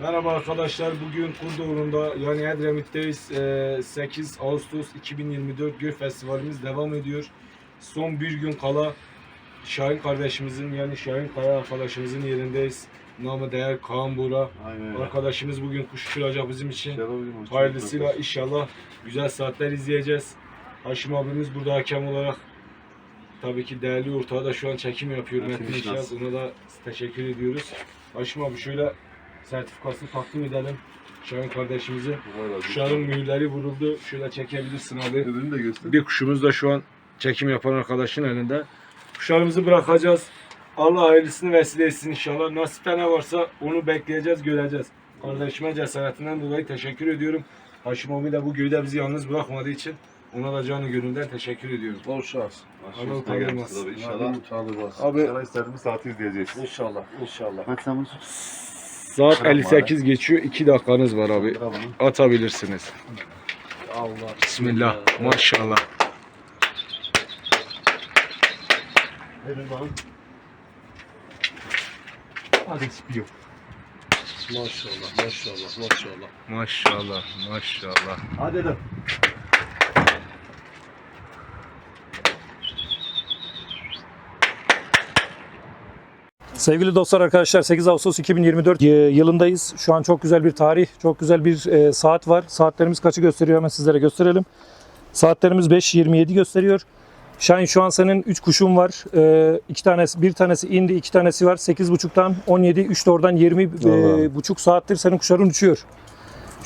Merhaba arkadaşlar. Bugün Kurdoğlu'nda yani Edremit'teyiz. Ee, 8 Ağustos 2024 Göl Festivalimiz devam ediyor. Son bir gün kala Şahin kardeşimizin yani Şahin Kaya arkadaşımızın yerindeyiz. Namı değer Kaan öyle. Arkadaşımız bugün kuş uçuracak bizim için. Hayırlısıyla inşallah güzel saatler izleyeceğiz. Haşim abimiz burada hakem olarak tabii ki değerli ortağı da şu an çekim yapıyor. Metin. İşnaz. Ona da teşekkür ediyoruz. Haşim abi şöyle sertifikasını takdim edelim. Şahin kardeşimize. Kuşların mühürleri vuruldu. Şöyle çekebilirsin abi. Öbürünü de göster. Bir kuşumuz da şu an çekim yapan arkadaşın elinde. Kuşlarımızı bırakacağız. Allah hayırlısını vesile etsin inşallah. Nasipte ne varsa onu bekleyeceğiz, göreceğiz. Kardeşime cesaretinden dolayı teşekkür ediyorum. Haşim abi de bu köyde bizi yalnız bırakmadığı için ona da canı gönülden teşekkür ediyorum. Bol şans. Allah. Tabii İnşallah inşallah. utanılmaz. Abi- İnşallah istediğimiz saati izleyeceğiz. İnşallah, inşallah. Bunu? Saat Tamam 58 geçiyor. 2 dakikanız var abi. Atabilirsiniz. Allah. Bismillah. Maşallah. Verin bana. Hadi spiyo. Maşallah, maşallah, maşallah. Maşallah. Maşallah. Hadi de. Sevgili dostlar arkadaşlar 8 Ağustos 2024 y- yılındayız. Şu an çok güzel bir tarih, çok güzel bir e, saat var. Saatlerimiz kaçı gösteriyor hemen sizlere gösterelim. Saatlerimiz 5.27 gösteriyor. Şahin şu an senin 3 kuşun var. E, iki tanesi, bir tanesi indi, iki tanesi var. 8.30'dan 17, 3 de oradan 20 e, buçuk saattir senin kuşların uçuyor.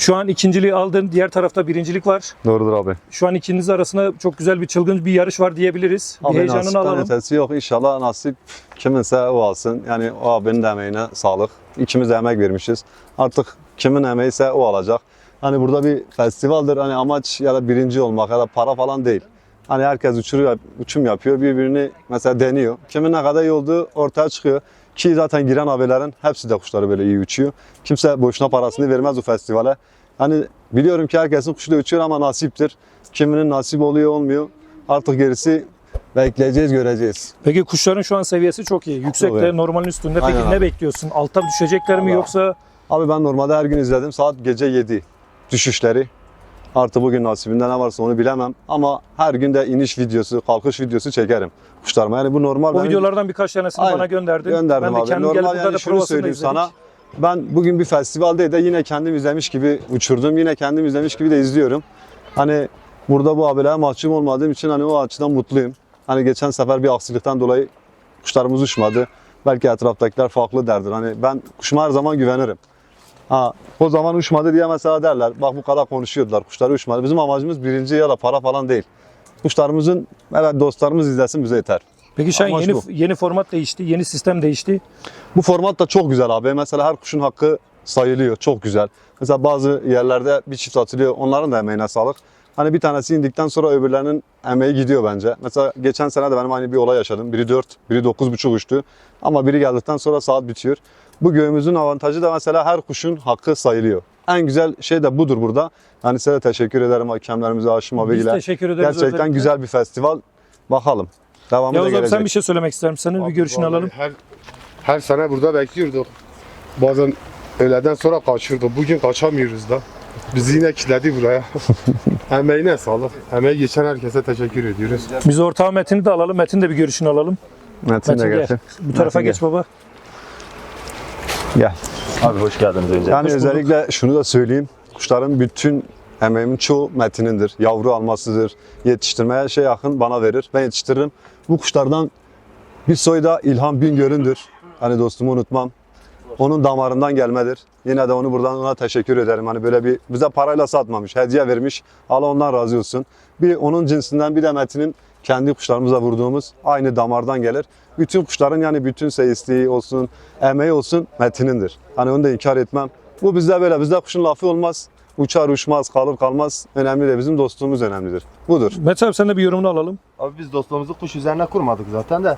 Şu an ikinciliği aldın. Diğer tarafta birincilik var. Doğrudur abi. Şu an ikiniz arasında çok güzel bir çılgın bir yarış var diyebiliriz. Bir Abi heyecanını nasipten alalım. ötesi yok. İnşallah nasip kiminse o alsın. Yani o abinin de emeğine sağlık. İkimiz de emek vermişiz. Artık kimin emeğiyse o alacak. Hani burada bir festivaldir. Hani amaç ya da birinci olmak ya da para falan değil. Hani herkes uçuruyor, uçum yapıyor. Birbirini mesela deniyor. Kimin ne kadar iyi olduğu ortaya çıkıyor. Ki zaten giren abilerin hepsi de kuşları böyle iyi uçuyor. Kimse boşuna parasını vermez o festivale. Hani biliyorum ki herkesin kuşu da uçuyor ama nasiptir. Kiminin nasip oluyor olmuyor. Artık gerisi bekleyeceğiz göreceğiz. Peki kuşların şu an seviyesi çok iyi. Yüksekte, Tabii. normalin üstünde. Peki Aynen ne bekliyorsun? Altta düşecekler mi Allah. yoksa Abi ben normalde her gün izledim. Saat gece 7 düşüşleri. Artı bugün nasibinde ne varsa onu bilemem. Ama her gün de iniş videosu, kalkış videosu çekerim kuşlarıma. Yani bu normal. o benim- videolardan birkaç tanesini Aynen. bana gönderdin. Gönderdim ben de abi. kendim Normal yani da şunu söyleyeyim izledik. sana. Ben bugün bir festivalde de yine kendim izlemiş gibi uçurdum. Yine kendim izlemiş gibi de izliyorum. Hani burada bu abilere mahcup olmadığım için hani o açıdan mutluyum. Hani geçen sefer bir aksilikten dolayı kuşlarımız uçmadı. Belki etraftakiler farklı derdir. Hani ben kuşuma her zaman güvenirim. Ha, o zaman uçmadı diye mesela derler. Bak bu kadar konuşuyordular. Kuşları uçmadı. Bizim amacımız birinci ya da para falan değil. Kuşlarımızın evet dostlarımız izlesin bize yeter. Peki Şahin Amaç yeni, bu. yeni format değişti, yeni sistem değişti. Bu format da çok güzel abi. Mesela her kuşun hakkı sayılıyor. Çok güzel. Mesela bazı yerlerde bir çift atılıyor. Onların da emeğine sağlık. Hani bir tanesi indikten sonra öbürlerinin emeği gidiyor bence. Mesela geçen sene de benim aynı bir olay yaşadım. Biri 4, biri 9.5 uçtu. Ama biri geldikten sonra saat bitiyor. Bu göğümüzün avantajı da mesela her kuşun hakkı sayılıyor. En güzel şey de budur burada. Yani size de teşekkür ederim hakemlerimize, Haşim Biz abiyle. teşekkür ederiz. Gerçekten özellikle. güzel bir festival. Bakalım. Devamı da Yavuz abi gelecek. sen bir şey söylemek ister misin? Senin bir görüşünü vallahi alalım. Her, her sene burada bekliyorduk. Bazen öğleden sonra kaçıyorduk. Bugün kaçamıyoruz da. Bizi yine kilitledi buraya. Emeğine sağlık. Emeği geçen herkese teşekkür ediyoruz. Biz ortağı Metin'i de alalım. Metin de bir görüşünü alalım. Metin de Metin gel. getir. Bu tarafa Metin geç baba. Gel. Abi hoş geldiniz önce. Yani Hoş bulduk. özellikle şunu da söyleyeyim. Kuşların bütün emeğimin çoğu Metin'indir. Yavru almasıdır. Yetiştirmeye şey yakın bana verir. Ben yetiştiririm. Bu kuşlardan bir soy da İlhan Bingöl'ündür. Hani dostumu unutmam. Onun damarından gelmedir. Yine de onu buradan ona teşekkür ederim. Hani böyle bir bize parayla satmamış, hediye vermiş. Allah ondan razı olsun. Bir onun cinsinden bir de Metin'in kendi kuşlarımıza vurduğumuz aynı damardan gelir. Bütün kuşların yani bütün seyisliği olsun, emeği olsun Metin'indir. Hani onu da inkar etmem. Bu bizde böyle. Bizde kuşun lafı olmaz. Uçar uçmaz, kalır kalmaz. Önemli de bizim dostluğumuz önemlidir. Budur. Metin abi sen de bir yorumunu alalım. Abi biz dostluğumuzu kuş üzerine kurmadık zaten de.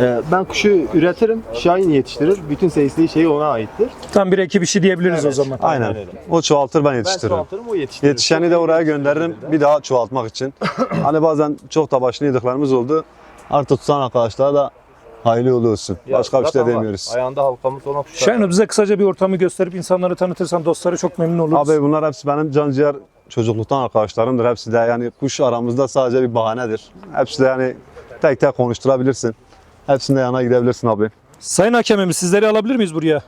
Ee, ben kuşu üretirim, Şahin yetiştirir. Bütün seyisliği şeyi ona aittir. Tam bir ekip işi diyebiliriz o zaman. Aynen. O çoğaltır ben Ben yetiştiririm. çoğaltırım, o yetiştirir. Yetişeni de oraya gönderirim bir daha çoğaltmak için. hani bazen çok da başını yediklerimiz oldu. Artık tutan arkadaşlara da Hayırlı uğurlu olsun. Ya Başka bir şey var. demiyoruz. Ayağında halkamız olan kuşlar. Şahin bize kısaca bir ortamı gösterip insanları tanıtırsan dostları çok memnun oluruz. Abi bunlar hepsi benim can ciğer çocukluktan arkadaşlarımdır. Hepsi de yani kuş aramızda sadece bir bahanedir. Hepsi de yani tek tek konuşturabilirsin. Hepsinde yana gidebilirsin abi. Sayın Hakemimiz sizleri alabilir miyiz buraya?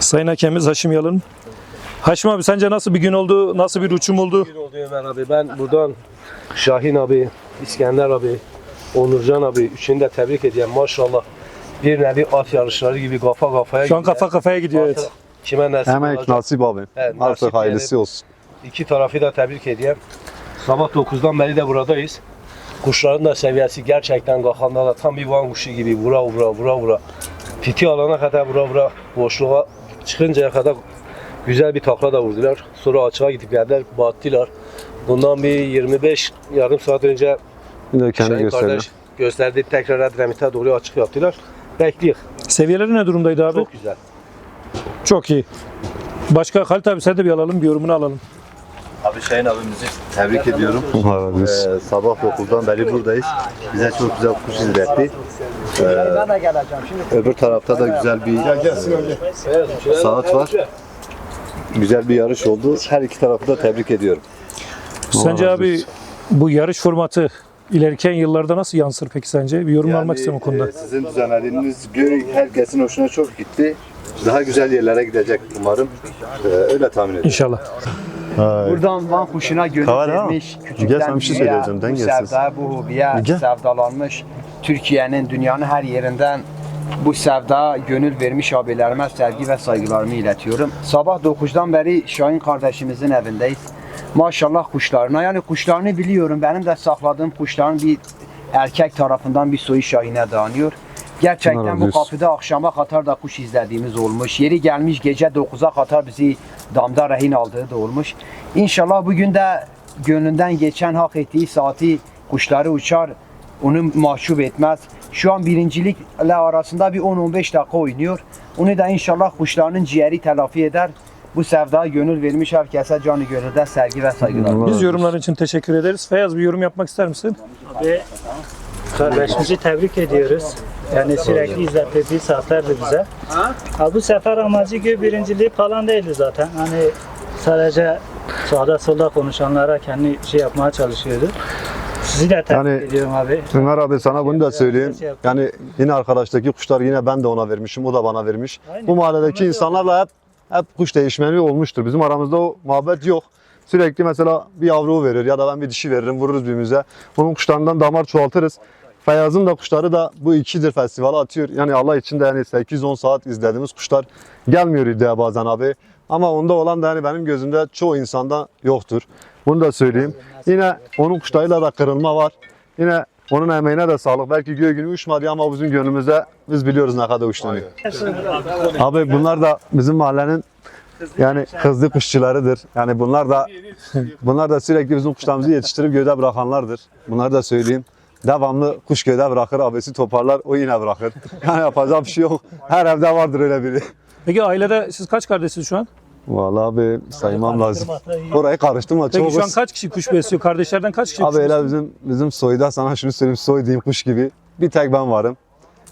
Sayın Hakemimiz Haşim Yalın. Haşim abi sence nasıl bir gün oldu? Nasıl bir uçum oldu? Bir oldu Ömer abi. Ben buradan Şahin abi, İskender abi, Onurcan abi üçünü de tebrik ediyorum. Maşallah bir nevi at yarışları gibi kafa kafaya Şu an gidiyor. kafa kafaya gidiyor evet. Kime nasip Hemen olacak? nasip abi. Evet, nasip Artık hayırlısı yani. olsun. İki tarafı da tebrik ediyorum. Sabah 9'dan beri de buradayız. Kuşların da seviyesi gerçekten kalkanda da tam bir van kuşu gibi vura vura vura vura. Piti alana kadar vura vura boşluğa çıkıncaya kadar güzel bir takla da vurdular. Sonra açığa gidip geldiler, battılar. Bundan bir 25 yarım saat önce de kendi Şahin gösterelim. kardeş gösterdi tekrar Edremit'e doğru açık yaptılar. Bekliyor. Seviyeleri ne durumdaydı abi? Çok güzel. Çok iyi. Başka Halit abi sen de bir alalım, bir yorumunu alalım. Abi Şahin abimizi tebrik ediyorum. Ee, sabah 9'dan beri buradayız. Bize çok güzel kuş izletti. Ee, öbür tarafta da güzel bir e, saat var. Güzel bir yarış oldu. Her iki tarafı da tebrik ediyorum. Sence abi bu yarış formatı ilerleyen yıllarda nasıl yansır peki sence? Bir yorum Yani, almak istiyorum o konuda. e, sizin düzenlediğiniz göy herkesin hoşuna çok gitti. Daha güzel yerlere gidecek umarım. Ee, öyle tahmin ediyorum. İnşallah. Buradan Van kuşuna gönül Kavar ha? vermiş, Gel bir şey büyüğe söyleyeceğim, bu dengesiz. sevda, bu hobiye Gel. sevdalanmış. Türkiye'nin, dünyanın her yerinden bu sevda gönül vermiş abilerime sevgi ve saygılarımı iletiyorum. Sabah 9'dan beri Şahin kardeşimizin evindeyiz. Maşallah kuşlarına, yani kuşlarını biliyorum. Benim de sakladığım kuşların bir erkek tarafından bir soyu Şahin'e dayanıyor. Gerçekten bu kapıda akşama kadar da kuş izlediğimiz olmuş. Yeri gelmiş gece 9'a kadar bizi damda rehin aldığı da olmuş. İnşallah bugün de gönlünden geçen hak ettiği saati kuşları uçar. Onu mahcup etmez. Şu an birincilikle arasında bir 10-15 dakika oynuyor. Onu da inşallah kuşlarının ciğeri telafi eder. Bu sevdaya gönül vermiş herkese canı gönülden sevgi ve saygılar. Biz yorumların için teşekkür ederiz. Feyyaz bir yorum yapmak ister misin? Ve kardeşimizi tebrik ediyoruz. Yani sürekli izlettirdiği saatlerdi bize. Ha, bu sefer amacı gibi birinciliği falan değildi zaten. Hani sadece sağda solda konuşanlara kendi şey yapmaya çalışıyordu. Sizi de tebrik Yani- ediyorum abi. Ömer abi sana bunu da söyleyeyim. Şey. Yani yine arkadaştaki kuşlar yine ben de ona vermişim, o da bana vermiş. Aynen. Bu mahalledeki insanlarla hep hep kuş değişmeni olmuştur. Bizim aramızda o muhabbet yok. Sürekli mesela bir yavru verir ya da ben bir dişi veririm vururuz birbirimize. Onun kuşlarından damar çoğaltırız. Feyyaz'ın da kuşları da bu ikidir festivale atıyor. Yani Allah için de yani 8-10 saat izlediğimiz kuşlar gelmiyor iddia bazen abi. Ama onda olan da yani benim gözümde çoğu insanda yoktur. Bunu da söyleyeyim. Yine onun kuşlarıyla da kırılma var. Yine onun emeğine de sağlık. Belki göğe günü uçmadı ama bizim gönlümüzde biz biliyoruz ne kadar uçtuğunu. Abi bunlar da bizim mahallenin yani hızlı kuşçularıdır. Yani bunlar da bunlar da sürekli bizim kuşlarımızı yetiştirip göğde bırakanlardır. Bunları da söyleyeyim. Devamlı kuş göğde bırakır, abesi toparlar, o yine bırakır. Yani yapacak bir şey yok. Her evde vardır öyle biri. Peki ailede siz kaç kardeşsiniz şu an? Vallahi abi saymam lazım. Orayı karıştırma. Peki şu an kaç kişi kuş besliyor? Kardeşlerden kaç kişi kuş Abi öyle besliyor? bizim bizim soyda sana şunu söyleyeyim soy diyeyim kuş gibi. Bir tek ben varım.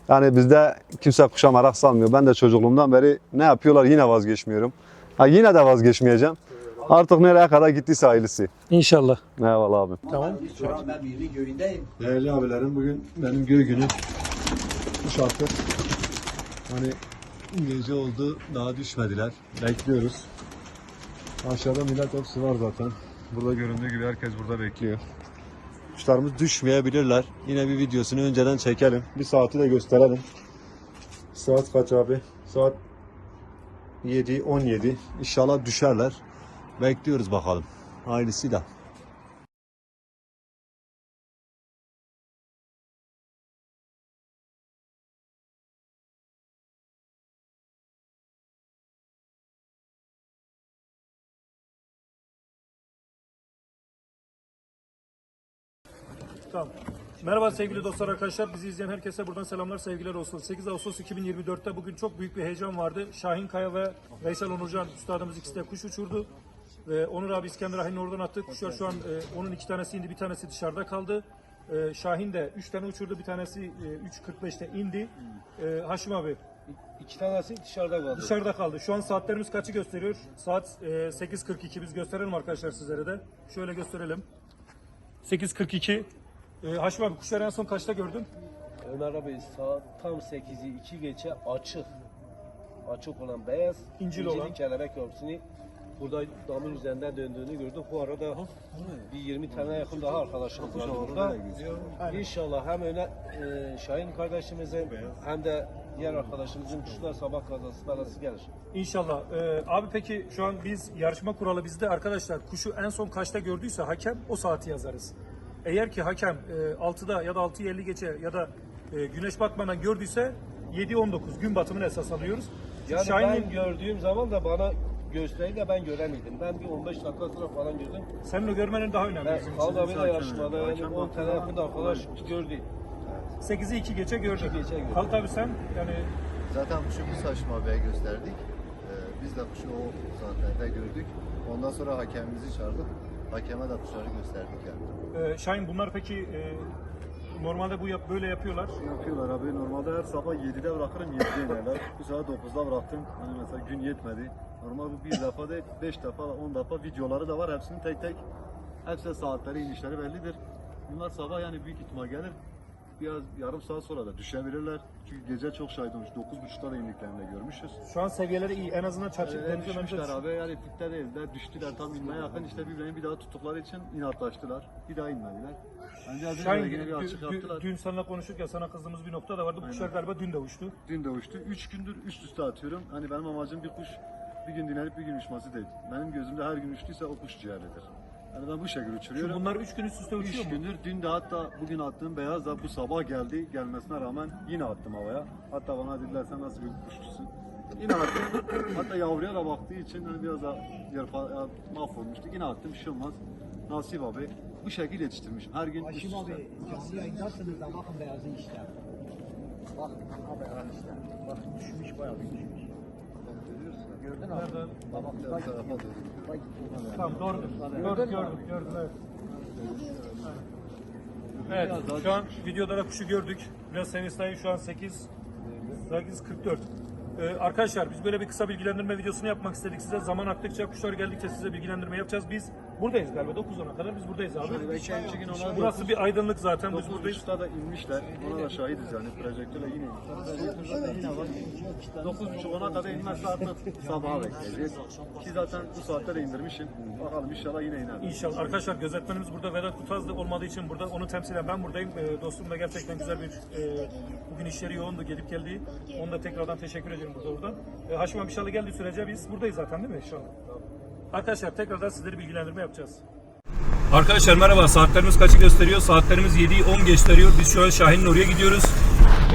Yani bizde kimse kuşa merak salmıyor. Ben de çocukluğumdan beri ne yapıyorlar yine vazgeçmiyorum. Ha yine de vazgeçmeyeceğim. Artık nereye kadar gittiyse hayırlısı. İnşallah. Eyvallah abi. Tamam. Değerli abilerim bugün benim göğ günü. Kuş artık hani gece oldu daha düşmediler. Bekliyoruz. Aşağıda millet hepsi var zaten. Burada göründüğü gibi herkes burada bekliyor. Kuşlarımız düşmeyebilirler. Yine bir videosunu önceden çekelim. Bir saati de gösterelim. Saat kaç abi? Saat 7 17. İnşallah düşerler. Bekliyoruz bakalım. Hayırlısıyla. Merhaba sevgili dostlar arkadaşlar. Bizi izleyen herkese buradan selamlar sevgiler olsun. 8 Ağustos 2024'te bugün çok büyük bir heyecan vardı. Şahin Kaya ve Veysel Onurcan üstadımız ikisi de kuş uçurdu. Ve Onur abi İskender Ahin'i oradan attı. Kuşlar şu an e, onun iki tanesi indi bir tanesi dışarıda kaldı. Ee, Şahin de 3 tane uçurdu. Bir tanesi e, 3.45'te indi. Ee, Haşim abi İki tanesi dışarıda kaldı. dışarıda kaldı. Şu an saatlerimiz kaçı gösteriyor? Saat e, 8.42. Biz gösterelim arkadaşlar sizlere de. Şöyle gösterelim. 8.42. Ee, Haşim abi kuşları en son kaçta gördün? Ömer abi saat tam 8'i 2 geçe açık. Açık olan beyaz. İncil incili olan. kelebek yavrusunu burada damın üzerinden döndüğünü gördük. Bu arada bir 20 tane yakın daha arkadaşımız var burada. İnşallah hem öne e, Şahin kardeşimizin hem de diğer arkadaşımızın kuşlar sabah kazası belası gelir. İnşallah. Ee, abi peki şu an biz yarışma kuralı bizde arkadaşlar kuşu en son kaçta gördüyse hakem o saati yazarız. Eğer ki hakem e, 6'da ya da 6.50 geçe ya da e, güneş batmadan gördüyse 7-19 gün batımını esas alıyoruz. Yani ben gördüğüm zaman da bana gösterdi de ben göremedim. Ben bir 15 dakika sonra falan gördüm. senin o görmenin daha önemli. Ben bizim için. Kaldı abi de yarışmada yani 10 tane yakın arkadaş gördü. 8'i 2 geçe gördük. İki geçe gördük. Halit abi sen yani Zaten kuşu biz Haşim abiye gösterdik. Ee, biz de kuşu o saatlerde gördük. Ondan sonra hakemimizi çağırdık. Hakeme de kuşları gösterdik yani. E, Şahin bunlar peki e, normalde bu yap, böyle yapıyorlar. Yapıyorlar abi. Normalde her sabah 7'de bırakırım 7'de inerler. Bu saat 9'da bıraktım. Hani mesela gün yetmedi. Normal bu bir defa değil 5 defa 10 defa videoları da var. Hepsinin tek tek hepsi saatleri inişleri bellidir. Bunlar sabah yani büyük ihtimal gelir. Biraz yarım saat sonra da düşebilirler. Çünkü gece çok şahit olmuş. 9.30'da da indiklerini görmüşüz. Şu an seviyeleri iyi. En azından Ee, çarşıklarımızın düşmüşler abi yani dipte değildiler. Düştüler tam inmeye yakın. İşte birbirlerini bir daha tuttukları için inatlaştılar. Bir daha inmediler. Yani biraz Şahin, önce yine bir dün- açık dün- yaptılar. dün seninle konuşurken sana kızdığımız bir nokta da vardı. Bu kuşlar galiba dün de uçtu. Dün de uçtu. Üç gündür üst üste atıyorum. Hani benim amacım bir kuş bir gün dinlenip bir gün uçması değil. Benim gözümde her gün uçtuysa o kuş ciğerlidir. Yani ben bu şekilde uçuruyorum. bunlar 3 gün üst üste Üç uçuyor mu? gündür. Dün de hatta bugün attığım beyaz da bu sabah geldi. Gelmesine rağmen yine attım havaya. Hatta bana dediler sen nasıl bir kuşçusun. Yine attım. hatta yavruya da baktığı için hani biraz da yarpa, ya, mahvolmuştu. Yine attım bir şey olmaz. Nasip abi. Bu şekil yetiştirmişim. Her gün üst üste. canlı yayındasınız da bakın beyazı işte. Bak beyaz işte. Bak düşmüş bayağı bir düşmüş. Gördün mü? Nerede? Bak bak bak. Tamam doğru. Gördük gördük gördük evet. Evet şu an videoda da kuşu gördük. Biraz seviyesi şu an 8 8.44. Ee, arkadaşlar biz böyle bir kısa bilgilendirme videosunu yapmak istedik size. Zaman aktıkça kuşlar geldikçe size bilgilendirme yapacağız. Biz buradayız galiba 9'a kadar biz buradayız abi. Şöyle beş ay, iki gün onlar Burası bir aydınlık zaten biz buradayız. buçukta da inmişler. Ona da şahidiz yani. Projektörle yine inmişler. Projektörle yine var. Dokuz buçuk ona kadar inmezse artık sabaha bekleyeceğiz. Ki zaten bu saatte de indirmişim. Bakalım inşallah yine iner. İnşallah. Arkadaşlar gözetmenimiz burada Vedat Kutaz da olmadığı için burada onu temsilen ben buradayım. Ee, dostum da gerçekten güzel bir e, bugün işleri yoğundu gelip geldi. Onu da tekrardan teşekkür ederim burada oradan. E, Haşim inşallah geldiği sürece biz buradayız zaten değil mi inşallah? Arkadaşlar tekrardan sizleri bilgilendirme yapacağız. Arkadaşlar merhaba. Saatlerimiz kaçı gösteriyor? Saatlerimiz 7'yi 10 gösteriyor. Biz şu an Şahin'in oraya gidiyoruz.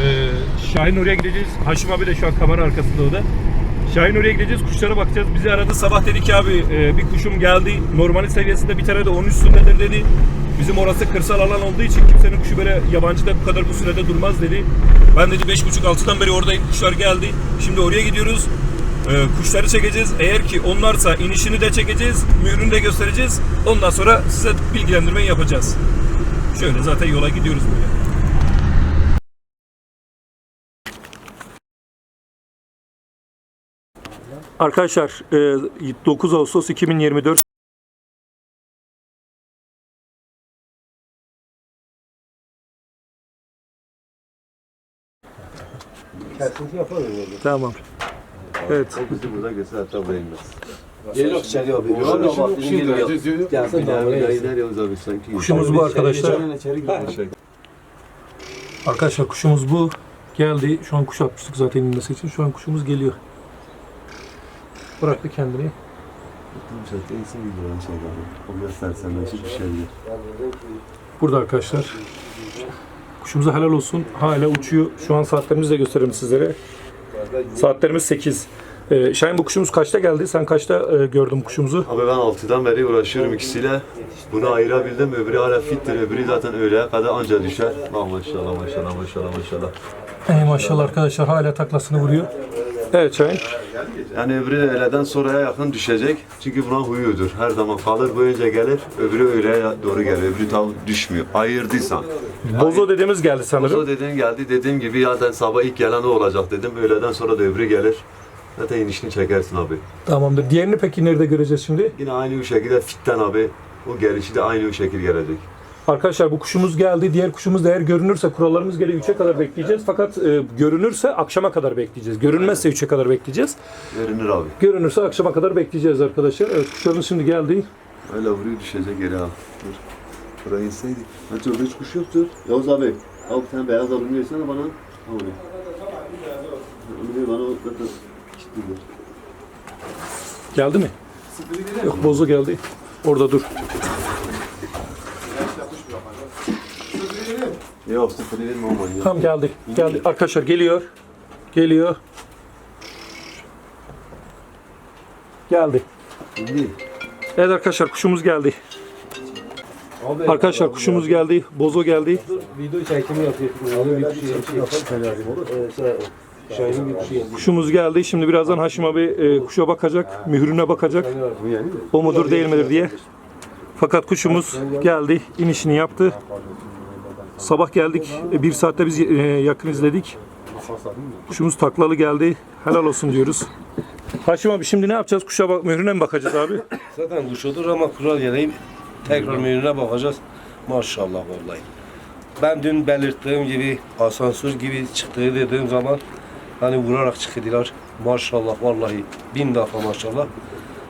Ee, Şahin oraya gideceğiz. Haşim abi de şu an kamera arkasında o da. Şahin oraya gideceğiz, kuşlara bakacağız. Bizi aradı sabah dedi ki abi e, bir kuşum geldi. Normali seviyesinde bir tane de onun üstündedir dedi. Bizim orası kırsal alan olduğu için kimsenin kuşu böyle yabancı da bu kadar bu sürede durmaz dedi. Ben dedi 5.30-6'dan beri oradayım kuşlar geldi. Şimdi oraya gidiyoruz. E, kuşları çekeceğiz. Eğer ki onlarsa inişini de çekeceğiz. Mührünü de göstereceğiz. Ondan sonra size bilgilendirmeyi yapacağız. Şöyle zaten yola gidiyoruz böyle. Arkadaşlar e, 9 Ağustos 2024 Kesinti yaparız öyle. Tamam. Evet. O bizi burada göster hatta buraya inmez. Geliyor içeri abi. Orada bak bizim geliyor. Gelsin Bir bir abi. iner Yavuz abi sanki. Kuşumuz bu arkadaşlar. Arkadaşlar kuşumuz bu. Geldi. Şu an kuş atmıştık zaten inmesi için. Şu an kuşumuz geliyor. Bıraktı kendini. Tam şarkı insin gibi olan şey abi. O biraz sersemleşik bir şey değil. Burada arkadaşlar. Kuşumuza helal olsun. Hala uçuyor. Şu an saatlerimizi de gösteririm sizlere. Saatlerimiz 8. Ee, Şahin bu kuşumuz kaçta geldi? Sen kaçta e, gördün kuşumuzu? Abi ben 6'dan beri uğraşıyorum ikisiyle. Bunu ayırabildim. Öbürü hala fittir. Öbürü zaten öğleye kadar anca düşer. Maşallah maşallah maşallah maşallah. Ey maşallah arkadaşlar hala taklasını vuruyor. Evet Şahin. Yani öbürü de öğleden sonraya yakın düşecek. Çünkü buna huyudur. Her zaman kalır bu önce gelir. Öbürü öğleye doğru gelir. Öbürü tam düşmüyor. Ayırdıysan. Bozo dedemiz geldi sanırım. Bozo dediğin geldi. Dediğim gibi zaten sabah ilk gelen o olacak dedim. Öğleden sonra da öbürü gelir. Zaten inişini çekersin abi. Tamamdır. Diğerini peki nerede göreceğiz şimdi? Yine aynı bu şekilde fitten abi. O gelişi de aynı o şekil gelecek. Arkadaşlar bu kuşumuz geldi. Diğer kuşumuz da eğer görünürse kurallarımız gereği 3'e kadar bekleyeceğiz. Fakat e, görünürse akşama kadar bekleyeceğiz. Görünmezse 3'e kadar bekleyeceğiz. Görünür abi. Görünürse akşama kadar bekleyeceğiz arkadaşlar. Evet kuşlarımız şimdi geldi. Öyle vuruyor düşecek geri al. Dur. Buraya inseydik. Hadi orada hiç kuş yoktur. Yavuz abi. Al bir tane beyaz alın versene bana. Al onu. Ver bana zaten kilitlidir. Geldi mi? Yok bozo geldi. Orada dur. Yok sıfırı verme aman ya. Tam geldi. Geldi. Arkadaşlar geliyor. Geliyor. Geldi. İndi. Evet arkadaşlar kuşumuz geldi. Arkadaşlar kuşumuz geldi. Bozo geldi. Video çekimi bir şey bir şey Kuşumuz geldi. Şimdi birazdan Haşim abi e, kuşa bakacak. Mührüne bakacak. O mudur değil midir diye. Fakat kuşumuz geldi. inişini yaptı. Sabah geldik. E, Bir saatte biz e, yakın izledik. Kuşumuz taklalı geldi. Helal olsun diyoruz. Haşim abi şimdi ne yapacağız? Kuşa bak, mührüne mi bakacağız abi? Zaten kuş odur ama kural gereği tekrar menüne bakacağız. Maşallah vallahi. Ben dün belirttiğim gibi asansör gibi çıktığı dediğim zaman hani vurarak çıktılar. Maşallah vallahi bin defa maşallah.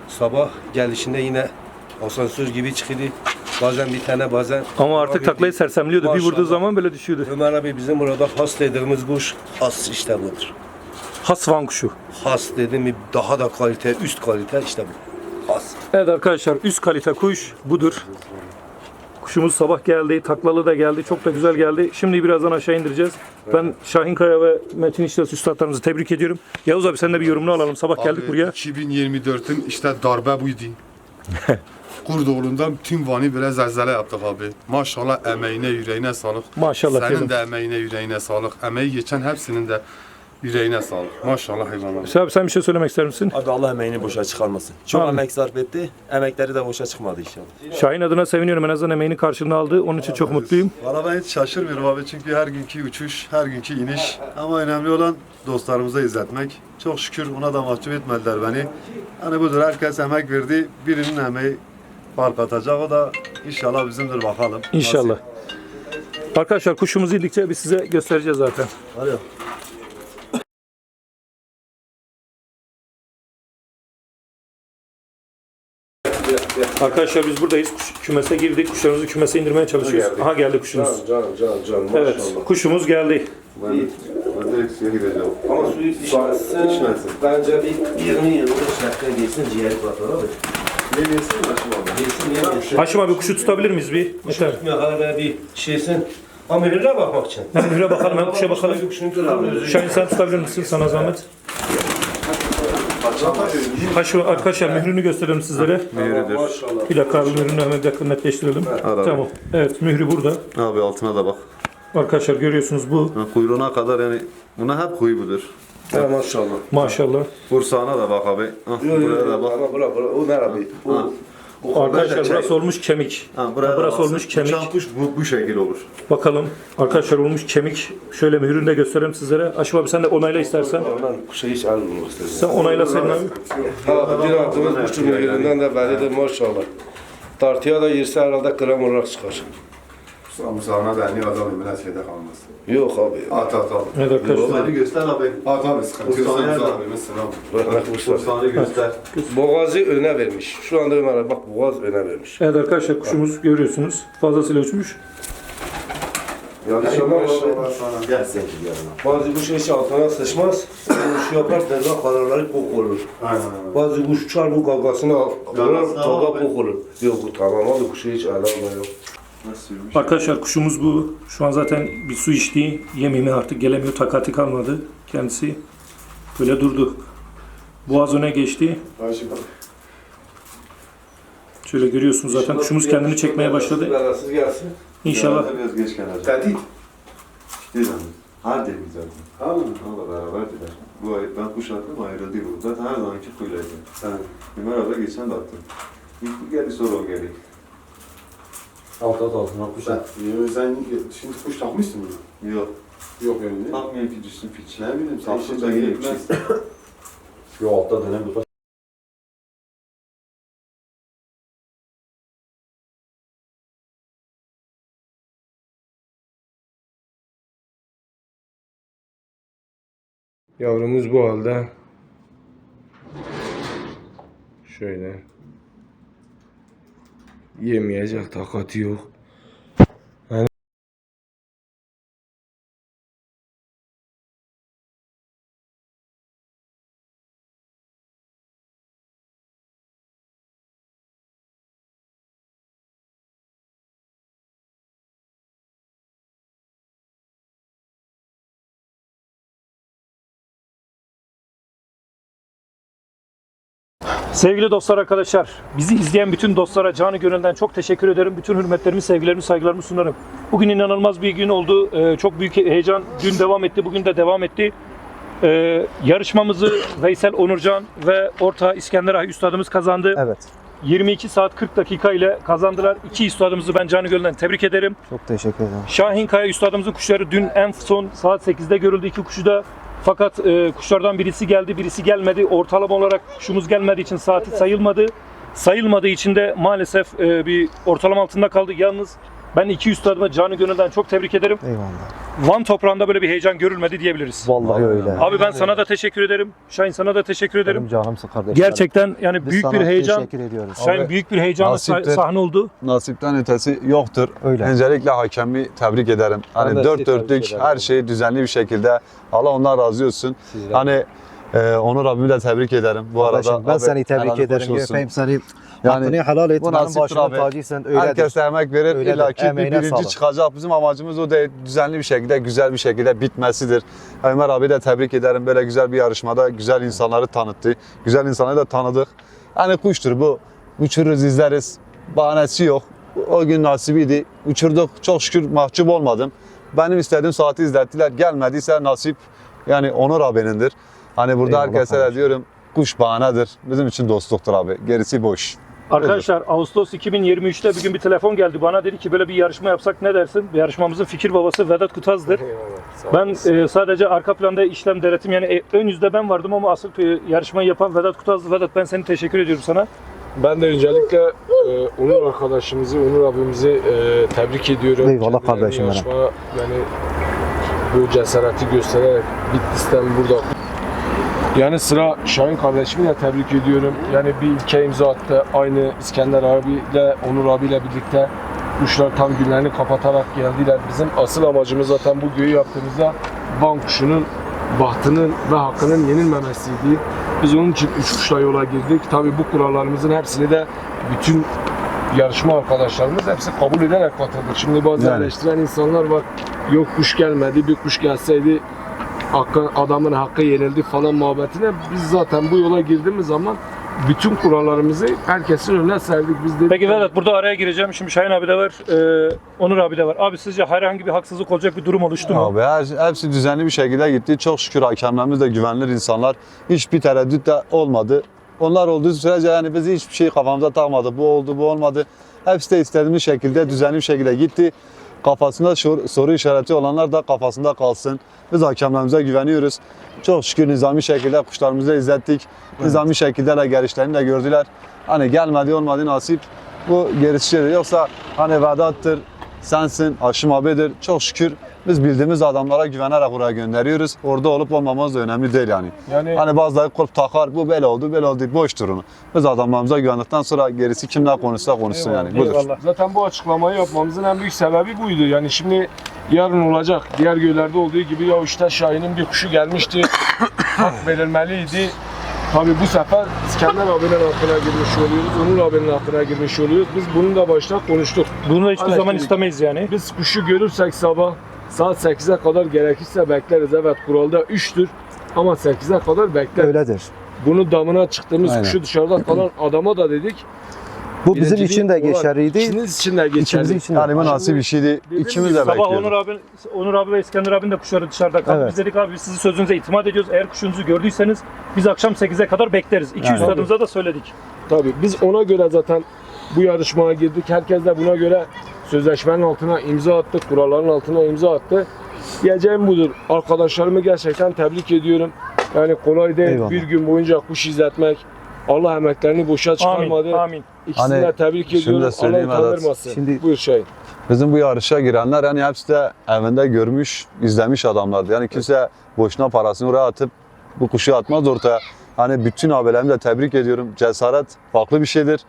Sabah gelişinde yine asansör gibi çıktı. Bazen bir tane bazen Ama artık taklayı sersemliyordu. Bir vurduğu zaman böyle düşüyordu. Ömer abi bizim burada has dediğimiz kuş has işte budur. Hasvan kuşu. Has dedim mi daha da kalite, üst kalite işte bu. Has. Evet arkadaşlar üst kalite kuş budur. Kuşumuz sabah geldi, taklalı da geldi, çok da güzel geldi. Şimdi birazdan aşağı indireceğiz. Ben Şahin Kaya ve Metin İştes üstadlarımızı tebrik ediyorum. Yavuz abi sen de bir yorumunu alalım. Sabah geldik Abi, buraya. 2024'ün işte darbe buydu. Kurdoğlu'ndan tüm Van'ı böyle zelzele yaptık abi. Maşallah emeğine yüreğine sağlık. Maşallah Senin de emeğine yüreğine sağlık. Emeği geçen hepsinin de yüreğine sağlık. Maşallah hayvanlar. Hüseyin abi sen bir şey söylemek ister misin? Abi Allah emeğini boşa çıkarmasın. Çok Amin. emek sarf etti. Emekleri de boşa çıkmadı inşallah. Şahin adına seviniyorum. En azından emeğini karşılığını aldı. Onun için çok mutluyum. Valla ben hiç şaşırmıyorum abi çünkü her günkü uçuş, her günkü iniş. Ama önemli olan dostlarımıza izletmek. Çok şükür ona da mahcup etmediler beni. Hani budur herkes emek verdi. Birinin emeği fark atacak. O da inşallah bizimdir bakalım. İnşallah. Arkadaşlar kuşumuz indikçe biz size göstereceğiz zaten. Hadi. Arkadaşlar biz buradayız. Kuş, kümese girdik. Kuşlarımızı kümese indirmeye çalışıyoruz. Aha geldi kuşumuz. Canım canım canım Evet, kuşumuz geldi. Ben, ben direkt suya gideceğim. Ama suyu içmesin. Bence bir 20 yıllık şarkı geçsin ciğer patlar abi. Diyorsun Haşim abi? Haşim kuşu tutabilir miyiz bir? Yeter. Tutmaya kadar bir şeysin. Mühürüne bakmak için. Mühüre bakalım, ben kuşa bakalım. Şahin sen tutabilir misin? Sana zahmet. Haşim arkadaşlar mührünü gösterelim sizlere. Maşallah. Bir dakika abi mührünü hemen yakın netleştirelim. abi. Tamam. Evet mührü burada. Abi altına da bak. Arkadaşlar görüyorsunuz bu. Ha, Kuyruğuna kadar yani buna hep kuyu budur. Ha, maşallah. Maşallah. Kursağına da bak abi. Ha, Yo, yo, buraya da bak. Ama bırak bırak. O ne abi? O, o Arkadaşlar burası olmuş kemik. Ha, buraya da burası baksın. olmuş kemik. Uçan kuş bu, bu şekil olur. Bakalım. Arkadaşlar olmuş kemik. Şöyle mührünü de göstereyim sizlere. Haşim abi sen de onayla istersen. Ondan kuşa hiç almamak istedim. Sen onayla Selim abi. Ha, bir attığımız kuşun mühüründen de bellidir maşallah. Tartıya da girse herhalde gram olarak çıkar. Musa'na da elini adamım biraz şeyde kalmaz. Yok abi. At at at. Evet arkadaşlar. Beni göster abi. At abi sıkıntı yok. Musa abi. Bırak kuşlar. Kursağını göster. Boğazı öne vermiş. Şu anda Ömer abi bak boğaz öne vermiş. Evet arkadaşlar kuşumuz görüyorsunuz. Fazlasıyla uçmuş. Yanlış anlama. Gel sen Bazı kuş hiç altına sıçmaz. Kuş yapar tezgah kararları kok olur. Aynen aynen. Bazı kuş uçar bu gagasını al. Gagasını al Taga abi. kok olur. Yok bu tamam abi yok. Arkadaşlar kuşumuz bu. Şu an zaten bir su içti. Yemimi artık gelemiyor. Takati kalmadı. Kendisi böyle durdu. Boğaz öne geçti. Şöyle görüyorsunuz zaten kuşumuz kendini çekmeye başladı. Belasız gelsin. İnşallah Biraz geç gelecek. Tehdit. Değil mi? Hadi güzel. Tamam mı? Allah beraberdiler. Bu ay ben kuş attım ayrıldı bu. Zaten her zamanki kuylaydı. Sen Ömer abi geçen de attın. İlk geldi sonra o geldi. Alt alt altına kuş at. Sen şimdi kuş takmışsın mı? Yok. Yok önünde. Takmayayım ki düşsün piç. Ne bileyim sen Takmışsa işte yine gitmez. Yo altta dönem bu. Yavrumuz bu halde. Şöyle. Yemeyecek takati yok. Sevgili dostlar arkadaşlar, bizi izleyen bütün dostlara canı gönülden çok teşekkür ederim. Bütün hürmetlerimi, sevgilerimi, saygılarımı sunarım. Bugün inanılmaz bir gün oldu. Ee, çok büyük heyecan. Dün devam etti, bugün de devam etti. Ee, yarışmamızı Veysel Onurcan ve Orta İskender Ahi Üstadımız kazandı. Evet. 22 saat 40 dakika ile kazandılar. İki üstadımızı ben canı gönülden tebrik ederim. Çok teşekkür ederim. Şahin Kaya üstadımızın kuşları dün en son saat 8'de görüldü iki kuşu da. Fakat e, kuşlardan birisi geldi, birisi gelmedi. Ortalama olarak kuşumuz gelmediği için saati sayılmadı. Sayılmadığı için de maalesef e, bir ortalama altında kaldı. Yalnız ben iki üstadıma canı gönülden çok tebrik ederim. Eyvallah. Van toprağında böyle bir heyecan görülmedi diyebiliriz. Vallahi öyle. Abi ben sana da teşekkür ederim. Şahin sana da teşekkür ederim. Benim canımsın kardeşim. Gerçekten yani Biz büyük bir heyecan. Teşekkür ediyoruz. Şahin büyük bir heyecanla sahne oldu. Nasipten ötesi yoktur. Öyle. Öncelikle hakemi tebrik ederim. Hani dört dörtlük her şey düzenli bir şekilde. Allah ondan razı olsun. Hani e, Onur abimi de tebrik ederim. Bu Kardeşim, arada ben abi, seni tebrik ederim. Öpeyim seni. Yani Hakkını helal et. bu nasiptir tacıysan öyledir. Herkes emek verir. Öyledir. İlla ki bir birinci sağlık. çıkacak. Bizim amacımız o değil. Düzenli bir şekilde, güzel bir şekilde bitmesidir. Ömer abi de tebrik ederim. Böyle güzel bir yarışmada güzel insanları tanıttı. Güzel insanları da tanıdık. Hani kuştur bu. Uçururuz, izleriz. Bahanesi yok. O gün nasibiydi. Uçurduk. Çok şükür mahcup olmadım. Benim istediğim saati izlettiler. Gelmediyse nasip yani Onur abinindir. Hani burada Eyvallah de kardeşim. diyorum kuş bahanedir. Bizim için dostluktur abi. Gerisi boş. Arkadaşlar Ağustos 2023'te bir gün bir telefon geldi bana dedi ki böyle bir yarışma yapsak ne dersin? Yarışmamızın fikir babası Vedat Kutaz'dır. Ben e, sadece arka planda işlem denetim yani e, ön yüzde ben vardım ama asıl e, yarışmayı yapan Vedat Kutaz'dı. Vedat ben seni teşekkür ediyorum sana. Ben de öncelikle e, Onur arkadaşımızı, Onur abimizi e, tebrik ediyorum. Eyvallah Kendilerini kardeşim benim. yarışmaya Yani bu cesareti göstererek Bitlis'ten burada. Yani sıra Şahin kardeşimi de tebrik ediyorum. Yani bir ilke imza attı. Aynı İskender abiyle, Onur abiyle birlikte kuşlar tam günlerini kapatarak geldiler. Bizim asıl amacımız zaten bu göğü yaptığımızda Van kuşunun bahtının ve hakkının yenilmemesiydi. Biz onun için üç kuşla yola girdik. Tabii bu kurallarımızın hepsini de bütün yarışma arkadaşlarımız hepsi kabul ederek katıldık. Şimdi bazı Yani. eleştiren insanlar var. Yok kuş gelmedi, bir kuş gelseydi hakkı, adamın hakkı yenildi falan muhabbetine. Biz zaten bu yola girdiğimiz zaman bütün kurallarımızı herkesin önüne serdik. Biz dedik Peki ki- Vedat burada araya gireceğim. Şimdi Şahin abi de var, e, Onur abi de var. Abi sizce herhangi bir haksızlık olacak bir durum oluştu mu? Abi her, hepsi düzenli bir şekilde gitti. Çok şükür hakemlerimiz de güvenilir insanlar. Hiçbir tereddüt de olmadı. Onlar olduğu sürece yani biz hiçbir şey kafamıza takmadı. Bu oldu, bu olmadı. Hepsi de istediğimiz şekilde, düzenli bir şekilde gitti. Kafasında soru işareti olanlar da kafasında kalsın. Biz hakemlerimize güveniyoruz. Çok şükür nizami şekilde kuşlarımızı izlettik. Nizami şekilde de gelişlerini de gördüler. Hani gelmedi olmadı nasip. Bu gerisi şeydir. Yoksa hani Vedat'tır, sensin, Haşim abidir. Çok şükür biz bildiğimiz adamlara güvenerek oraya gönderiyoruz. Orada olup olmamamız da önemli değil yani. yani Hani bazıları kulüp takar, bu böyle oldu, böyle oldu, boş durunu. Biz adamlarımıza güvendikten sonra gerisi kim ne konuşsa konuşsun yani. Budur. Eyvallah. Zaten bu açıklamayı yapmamızın en büyük sebebi buydu. Yani şimdi yarın olacak. Diğer göllerde olduğu gibi ya işte Şahin'in bir kuşu gelmişti. hak verilmeliydi. Tabii bu sefer İskender abinin hakkına girmiş oluyoruz. Onur abinin hakkına girmiş oluyoruz. Biz bunu da başta konuştuk. Bunu da hiçbir zaman istemeyiz yani. Biz kuşu görürsek sabah saat 8'e kadar gerekirse bekleriz. Evet kuralda 3'tür ama 8'e kadar bekleriz. Öyledir. Bunu damına çıktığımız Aynen. kuşu dışarıda kalan adama da dedik. Bu bizim için de olarak geçerliydi. İkiniz için de İkimizin geçerli. için de. Yani bu nasip bir şeydi. İkimiz de Sabah Onur bekliyorduk. abi, Onur abi ve İskender abinin de kuşları dışarıda kaldı. Evet. Biz dedik abi biz sizin sözünüze itimat ediyoruz. Eğer kuşunuzu gördüyseniz biz akşam 8'e kadar bekleriz. 200 Yani. tadımıza da söyledik. Tabii biz ona göre zaten bu yarışmaya girdik. Herkes de buna göre sözleşmenin altına imza attı, kuralların altına imza attı. Diyeceğim budur. Arkadaşlarımı gerçekten tebrik ediyorum. Yani kolay değil Eyvallah. bir gün boyunca kuş izletmek. Allah emeklerini boşa çıkarmadı. Amin. İkisini Hani de tebrik ediyorum. Allah söyleyeyim Vedat. utandırmasın. Şimdi- Buyur Şahin. Bizim bu yarışa girenler yani hepsi de evinde görmüş, izlemiş adamlardı. Yani kimse boşuna parasını oraya atıp bu kuşu atmaz ortaya. Hani bütün abilerimi de tebrik ediyorum. Cesaret farklı bir şeydir.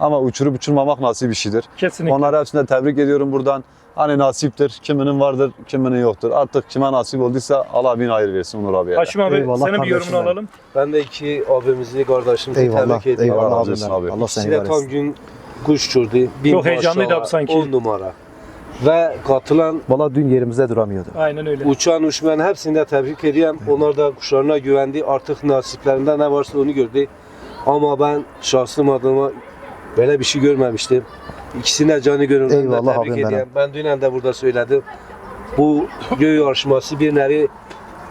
Ama uçurup uçurmamak nasip bir şeydir. Kesinlikle. Onları hepsini de tebrik ediyorum buradan. Hani nasiptir. Kiminin vardır, kiminin yoktur. Artık kime nasip olduysa Allah bin hayır versin Onur abiye. Haşim abi Eyvallah senin bir kardeşim yorumunu benim. alalım. Ben de iki abimizi, kardeşimizi Eyvallah. tebrik ediyorum. Allah Eyvallah razı abim olsun benim. abi. Allah seni İkisi de var tam etsin. gün kuş uçurdu. Bin Çok heyecanlıydı maşallah, abi sanki. On numara. Ve katılan Valla dün yerimizde duramıyordu. Aynen öyle. uçan uçmayan hepsini de tebrik ediyorum. Onlar da kuşlarına güvendi. Artık nasiplerinde ne varsa onu gördü. Ama ben şahsım adıma böyle bir şey görmemiştim. İkisine canı gönülden de Eyvallah tebrik abim benim. ediyorum. Ben dünen de burada söyledim. Bu göğü yarışması bir nevi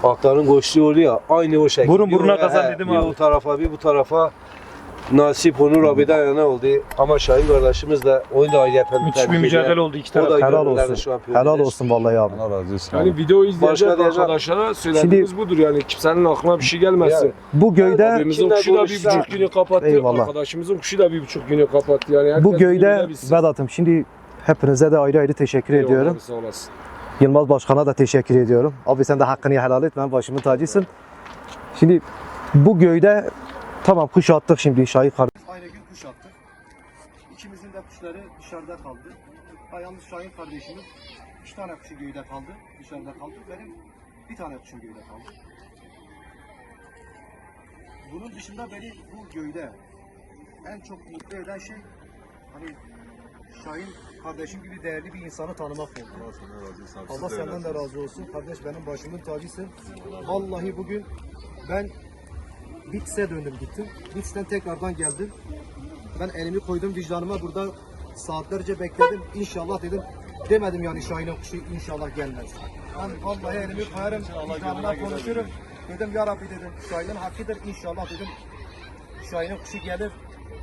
atların koştuğu oluyor ya. Aynı o şekilde. Burun buruna Bir kazan dedim bir abi. bu tarafa bir bu tarafa nasip Onur abiden yana oldu. Ama Şahin kardeşimiz de oyunu da ayrıyeten Müthiş bir mücadele oldu iki taraf. Helal olsun. Helal olsun vallahi abi. Allah razı olsun. abi. Yani video diyeceğim- arkadaşlara söylediğimiz budur yani kimsenin aklına bir şey gelmesin. Yani. Bu göyde Abimizin kuşu da bir buçuk günü kapattı. Eyvallah. Arkadaşımızın kuşu da bir buçuk günü kapattı. Yani herkes bu göyde. Vedat'ım şimdi hepinize de ayrı ayrı teşekkür Eyvallah ediyorum. abi, Sağ olasın. Yılmaz Başkan'a da teşekkür ediyorum. Abi sen de hakkını helal et. Ben başımın tacısın. Şimdi bu göyde tamam kuş attık şimdi Şahik kardeş. Aynı gün kuş attık. İkimizin de kuşları dışarıda kaldı. Ha, yalnız Şahin kardeşimiz üç tane kuşu göyde kaldı. Dışarıda kaldı. Benim bir tane kuşum göyde kaldı. Bunun dışında beni bu göyde en çok mutlu eden şey hani Şahin kardeşim gibi değerli bir insanı tanımak oldu. Allah senden de razı olsun. Kardeş benim başımın tacısın. Vallahi bugün ben Bits'e döndüm gittim. Bits'ten tekrardan geldim. Ben elimi koydum vicdanıma burada saatlerce bekledim. İnşallah dedim. Demedim yani Şahin'in kuşu inşallah gelmez. Ben vallahi elimi koyarım, vicdanıma konuşurum. Dedim ya Rabbi dedim Şahin'in hakkıdır inşallah dedim. Şahin'in kuşu gelir.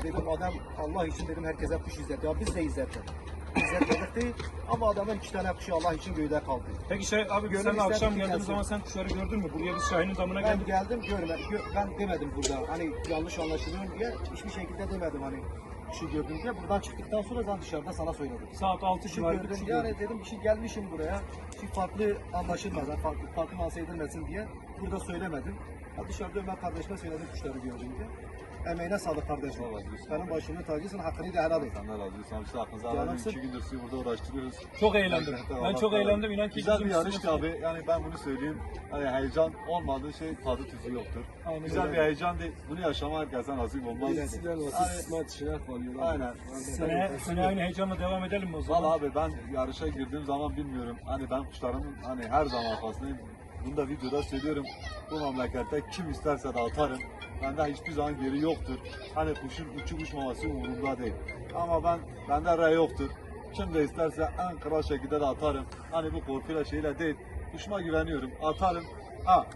Dedim adam Allah için dedim herkese kuş izletti. Ya biz de İzletmedik değil ama adamın iki tane kuşu Allah için göğde kaldı. Peki şey abi Gönül sen akşam geldiğin zaman sen kuşları gördün mü? Buraya biz Şahin'in damına Ben geldik. geldim görmedim. Gö- ben demedim burada. Hani yanlış anlaşılıyor diye hiçbir şekilde demedim hani kuşu gördüm diye. Buradan çıktıktan sonra ben dışarıda sana söyledim. Saat 6 Kuşu civarı gördüm kuşu diye gördüm. hani dedim bir şey gelmişim buraya. Bir farklı anlaşılmaz. hani farklı, farklı lanse edilmesin diye. Burada söylemedim. Ha dışarıda Ömer kardeşime söyledim kuşları gördüm diye. Emeğine sağlık kardeşim. Benim başımın tacısın hakkını da helal et. Allah razı olsun. İşte aklınıza Canımsın. iki gündür sizi burada uğraştırıyoruz. Çok eğlendim. Ben çok eğlendim. İnan ki Güzel bir bizim yarıştı abi. Yani ben bunu söyleyeyim. Hani heyecan olmadığı şey tadı tuzu yoktur. Aynen Güzel öyle. bir heyecan değil. Bunu yaşama herkese nasip olmaz. Eskiden olsa kısmet işine kalıyor. Aynen. Seneye, seneye aynı heyecanla devam edelim mi o zaman? Valla abi ben yarışa girdiğim zaman bilmiyorum. Hani ben kuşlarımın hani her zaman arkasındayım. Bunu da videoda söylüyorum. Bu memlekette kim isterse de atarım. Bende hiçbir zaman geri yoktur. Hani kuşun uçup uçmaması umurumda değil. Ama ben bende re yoktur. Kim de isterse en kral şekilde de atarım. Hani bu korkuyla şeyle değil. Kuşuma güveniyorum. Atarım. Ha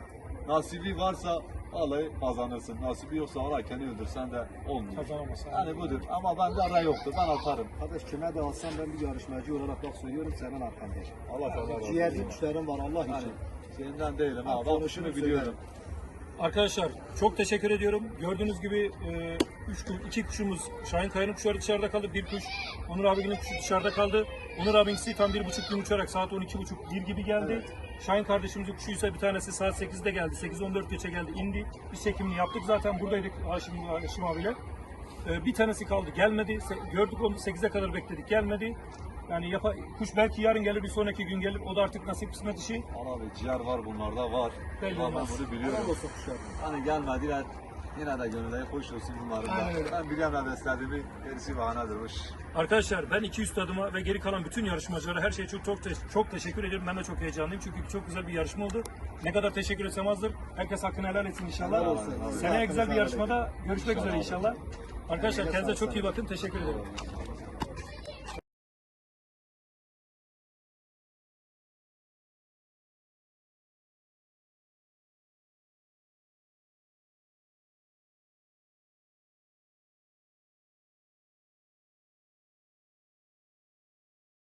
nasibi varsa vallahi kazanırsın. Nasibi yoksa valla kendi öldürsen de olmuyor. Kazanamazsın. Yani budur. Ama bende re yoktur. Ben atarım. Kardeş kime de alsam ben bir yarışmacı olarak bak söylüyorum senin arkandayım. Allah razı olsun. Ciğerli kuşlarım var Allah için. Yani şeyinden değilim ha. Ben konuşunu şunu biliyorum. Arkadaşlar çok teşekkür ediyorum. Gördüğünüz gibi 3 iki kuşumuz Şahin Kaya'nın kuşları dışarıda kaldı. Bir kuş Onur abinin kuşu dışarıda kaldı. Onur abinin tam bir buçuk gün uçarak saat 12.30 bir gibi geldi. Şahin kardeşimizin kuşu ise bir tanesi saat 8'de geldi. 8.14 geçe geldi indi. Biz çekimini yaptık zaten buradaydık Haşim, Haşim abiyle. E, bir tanesi kaldı gelmedi. Se- gördük onu 8'e kadar bekledik gelmedi. Yani yapa, kuş belki yarın gelir bir sonraki gün gelir. O da artık nasip kısmet işi. Ana abi ciğer var bunlarda var. Belli Ama ben olmaz. bunu biliyorum. Hani gelmediler. Yine de gönüllere hoş olsun bunların Aynen öyle. da. Ben biliyorum ne beslediğimi. Gerisi bahanedir hoş. Arkadaşlar ben 200 tadıma ve geri kalan bütün yarışmacılara her şey çok çok te- çok teşekkür ediyorum. Ben de çok heyecanlıyım çünkü çok güzel bir yarışma oldu. Ne kadar teşekkür etsem azdır. Herkes hakkını helal etsin inşallah. Helal olsun. Seneye güzel bir yarışmada görüşmek üzere inşallah. Arkadaşlar kendinize çok iyi bakın. Teşekkür ederim.